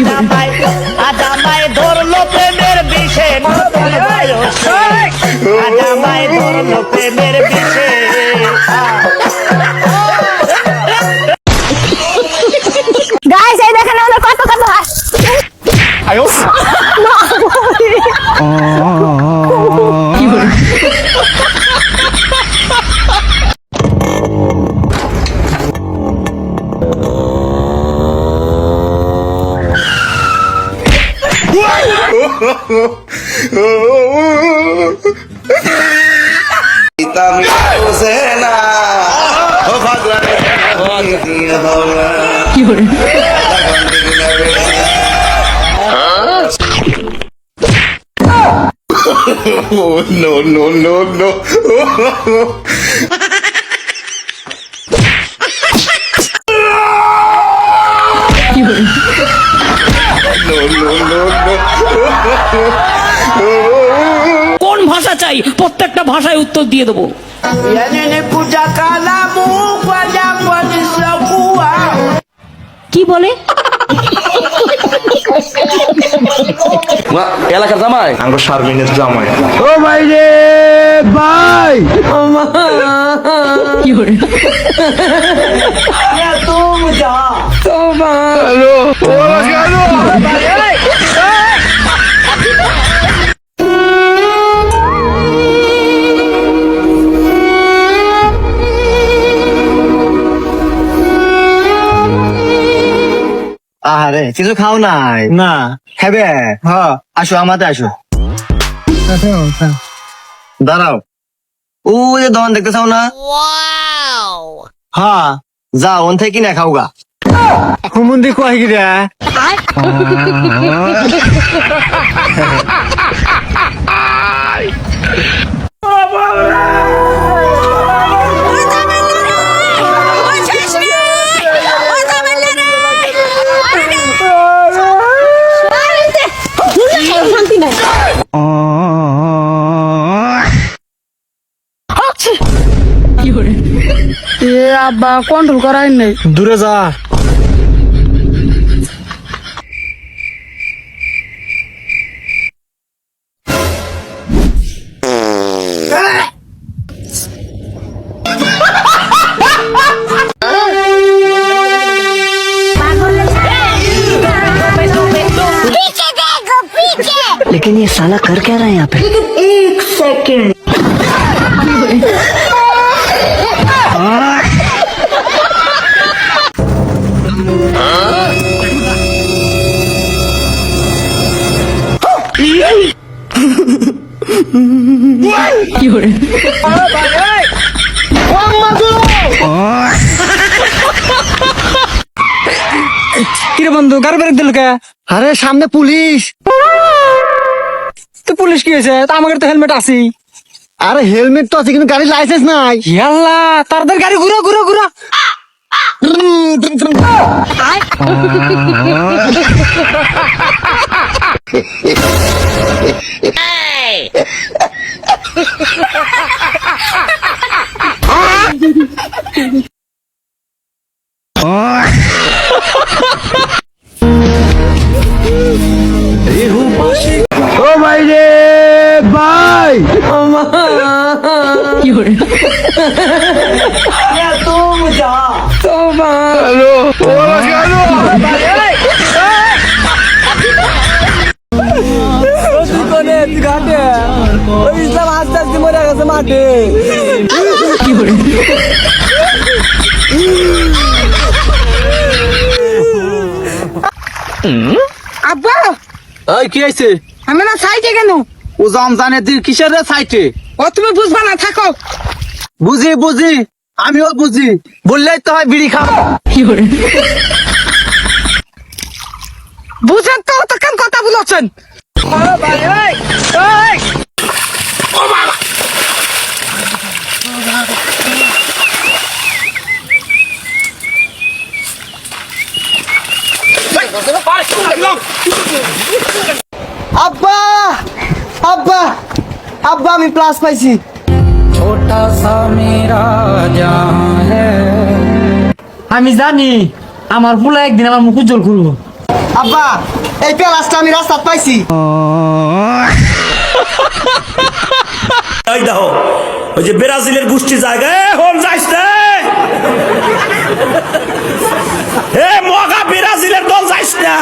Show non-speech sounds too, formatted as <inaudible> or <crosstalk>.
আজামাই আজামাই ধরলো প্রেমের বিষে আজামাই ধরলো প্রেমের বিষে আমি বুঝে না ও দিয়ে দাও না Oh, no, no, no. no, <laughs> চাই প্রত্যেকটা ভাষায় উত্তর দিয়ে দেবো। কি বলে? এলাকার জামাই? আমার শারমিনের জামাই। কি করে আরে কিছু খাও নাই? না। খাবে হ্যাঁ আসো আমাদের আসো। দাঁড়াও। ও যে দোকান দেখতে চাও না? হ্যাঁ যা ওন থেকে কিনে খাও গা হুমুন্দি কয় কি রে আব্বা কন্ট্রোল করাই নাই দূরে যা लेकिन ये साला कर क्या रहा है यहाँ पे কি করে। কিরে বন্ধু গাড়ি বেরোক দিল কে? আরে সামনে পুলিশ। তো পুলিশ কি হয়েছে? তা আমাকে তো হেলমেট আছি আরে হেলমেট তো আছে কিন্তু গাড়ির লাইসেন্স নাই। ইয়াল্লা তাদের গাড়ি ঘুরো ঘুরো ঘুরো। কি করে <laughs> ঘাটে ওই ইসলাম আস্তে আস্তে মরে গেছে মাঠে। আব্বা ওই কি হয়েছে আমি না সাইটে কেন? ও জানে তুই কিসের সাইটে? ও তুমি বুঝবা না থাকো। বুঝি বুঝি আমিও বুঝি। বললেই তো হয় বিড়ি খাও কি করে বুঝেন তো তো কেন কথা বলছেন। আব্বা! আব্বা! আব্বা, আমি প্লাস পাইছি। আমি জানি, আমার পুলা একদিন আমার মুখ উজ্জ্বল করব। আব্বা, এই পেলাসটা আমি রাস্তাত পাইছি। ওই দেখো, ওই যে ব্রাজিলের গোষ্ঠী জায়গায় হোম যাইস হে মগা ব্রাজিলের দল যাইস না।